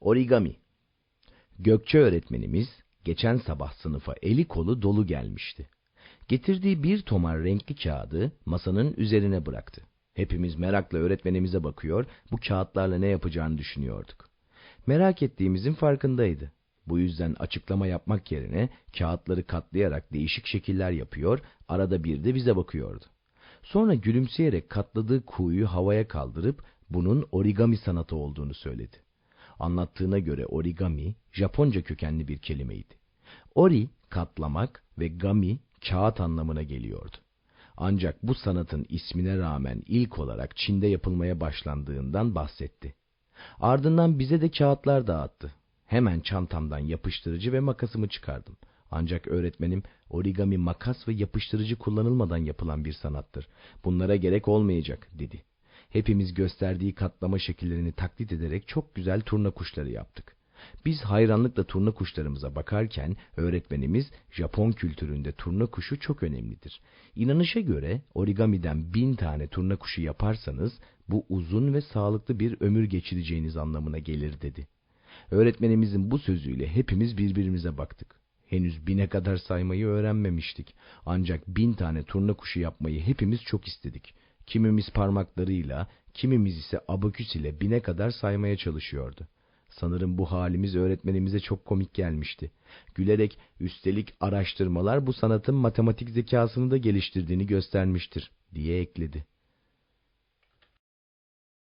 Origami Gökçe öğretmenimiz geçen sabah sınıfa eli kolu dolu gelmişti. Getirdiği bir tomar renkli kağıdı masanın üzerine bıraktı. Hepimiz merakla öğretmenimize bakıyor, bu kağıtlarla ne yapacağını düşünüyorduk. Merak ettiğimizin farkındaydı. Bu yüzden açıklama yapmak yerine kağıtları katlayarak değişik şekiller yapıyor, arada bir de bize bakıyordu. Sonra gülümseyerek katladığı kuğuyu havaya kaldırıp bunun origami sanatı olduğunu söyledi. Anlattığına göre origami Japonca kökenli bir kelimeydi. Ori katlamak ve gami kağıt anlamına geliyordu. Ancak bu sanatın ismine rağmen ilk olarak Çin'de yapılmaya başlandığından bahsetti. Ardından bize de kağıtlar dağıttı. Hemen çantamdan yapıştırıcı ve makasımı çıkardım. Ancak öğretmenim origami makas ve yapıştırıcı kullanılmadan yapılan bir sanattır. Bunlara gerek olmayacak dedi. Hepimiz gösterdiği katlama şekillerini taklit ederek çok güzel turna kuşları yaptık. Biz hayranlıkla turna kuşlarımıza bakarken öğretmenimiz Japon kültüründe turna kuşu çok önemlidir. İnanışa göre origamiden bin tane turna kuşu yaparsanız bu uzun ve sağlıklı bir ömür geçireceğiniz anlamına gelir dedi. Öğretmenimizin bu sözüyle hepimiz birbirimize baktık. Henüz bine kadar saymayı öğrenmemiştik. Ancak bin tane turna kuşu yapmayı hepimiz çok istedik. Kimimiz parmaklarıyla, kimimiz ise abaküs ile bine kadar saymaya çalışıyordu. Sanırım bu halimiz öğretmenimize çok komik gelmişti. Gülerek, üstelik araştırmalar bu sanatın matematik zekasını da geliştirdiğini göstermiştir, diye ekledi.